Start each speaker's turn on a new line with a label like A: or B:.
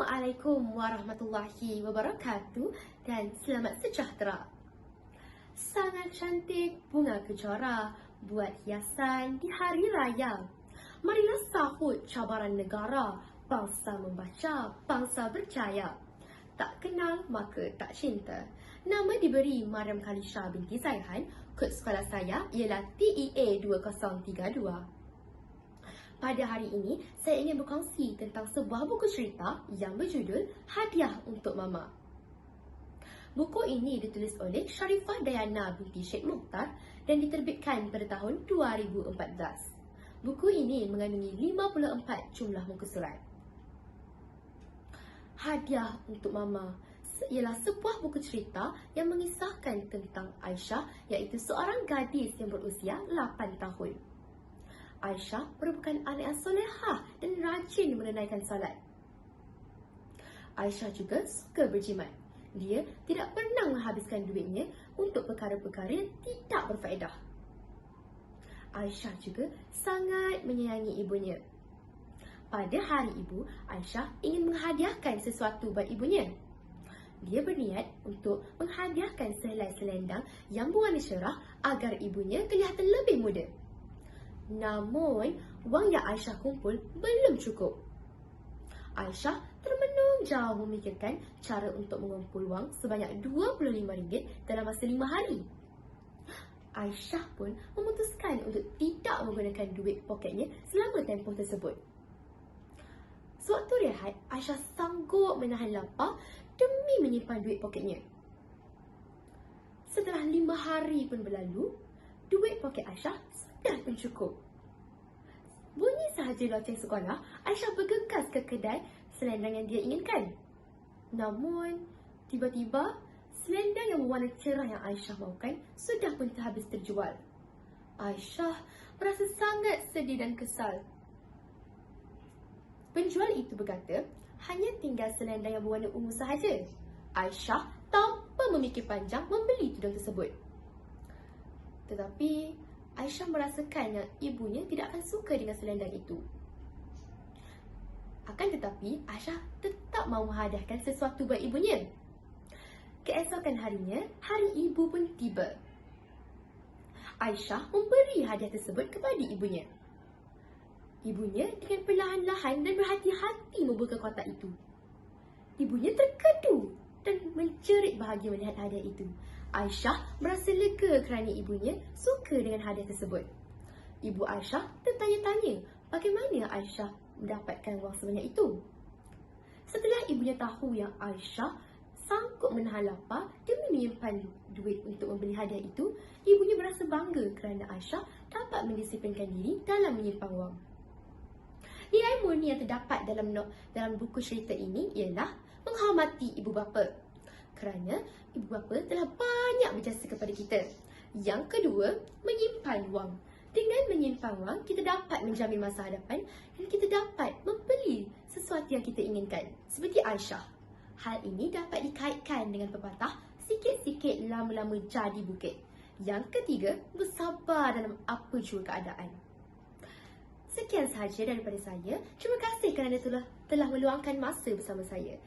A: Assalamualaikum warahmatullahi wabarakatuh dan selamat sejahtera. Sangat cantik bunga kejora buat hiasan di hari raya. Marilah sahut cabaran negara, bangsa membaca, bangsa berjaya. Tak kenal maka tak cinta. Nama diberi Mariam Khalisha binti Zaihan. Kod sekolah saya ialah TEA 2032. Pada hari ini, saya ingin berkongsi tentang sebuah buku cerita yang berjudul Hadiah untuk Mama. Buku ini ditulis oleh Sharifah Dayana binti Sheikh Mukhtar dan diterbitkan pada tahun 2014. Buku ini mengandungi 54 jumlah muka surat. Hadiah untuk Mama ialah sebuah buku cerita yang mengisahkan tentang Aisyah iaitu seorang gadis yang berusia 8 tahun. Aisyah merupakan anak yang solehah dan rajin menunaikan salat. Aisyah juga suka berjimat. Dia tidak pernah menghabiskan duitnya untuk perkara-perkara yang tidak berfaedah. Aisyah juga sangat menyayangi ibunya. Pada hari ibu, Aisyah ingin menghadiahkan sesuatu buat ibunya. Dia berniat untuk menghadiahkan sehelai selendang yang berwarna cerah agar ibunya kelihatan lebih muda. Namun, wang yang Aisyah kumpul belum cukup. Aisyah termenung jauh memikirkan cara untuk mengumpul wang sebanyak RM25 dalam masa lima hari. Aisyah pun memutuskan untuk tidak menggunakan duit poketnya selama tempoh tersebut. Sewaktu rehat, Aisyah sanggup menahan lapar demi menyimpan duit poketnya. Setelah lima hari pun berlalu, duit poket Aisyah sudah pun cukup. Bunyi sahaja loceng sekolah, Aisyah bergegas ke kedai selendang yang dia inginkan. Namun, tiba-tiba, selendang yang berwarna cerah yang Aisyah mahukan sudah pun terhabis terjual. Aisyah merasa sangat sedih dan kesal. Penjual itu berkata, hanya tinggal selendang yang berwarna ungu sahaja. Aisyah tanpa memikir panjang membeli tudung tersebut. Tetapi Aisyah merasakan yang ibunya tidak akan suka dengan selendang itu. Akan tetapi, Aisyah tetap mahu menghadiahkan sesuatu buat ibunya. Keesokan harinya, hari ibu pun tiba. Aisyah memberi hadiah tersebut kepada ibunya. Ibunya dengan perlahan-lahan dan berhati-hati membuka kotak itu. Ibunya terkedu dan mencerit bahagia melihat hadiah itu. Aisyah merasa lega kerana ibunya suka dengan hadiah tersebut. Ibu Aisyah tertanya-tanya bagaimana Aisyah mendapatkan wang sebanyak itu. Setelah ibunya tahu yang Aisyah sanggup menahan lapar demi menyimpan duit untuk membeli hadiah itu, ibunya merasa bangga kerana Aisyah dapat mendisiplinkan diri dalam menyimpan wang. Nilai murni yang terdapat dalam dalam buku cerita ini ialah menghormati ibu bapa kerana ibu bapa telah banyak berjasa kepada kita. Yang kedua, menyimpan wang. Dengan menyimpan wang, kita dapat menjamin masa hadapan dan kita dapat membeli sesuatu yang kita inginkan. Seperti Aisyah. Hal ini dapat dikaitkan dengan pepatah sikit-sikit lama-lama jadi bukit. Yang ketiga, bersabar dalam apa jua keadaan. Sekian sahaja daripada saya. Terima kasih kerana telah, telah meluangkan masa bersama saya.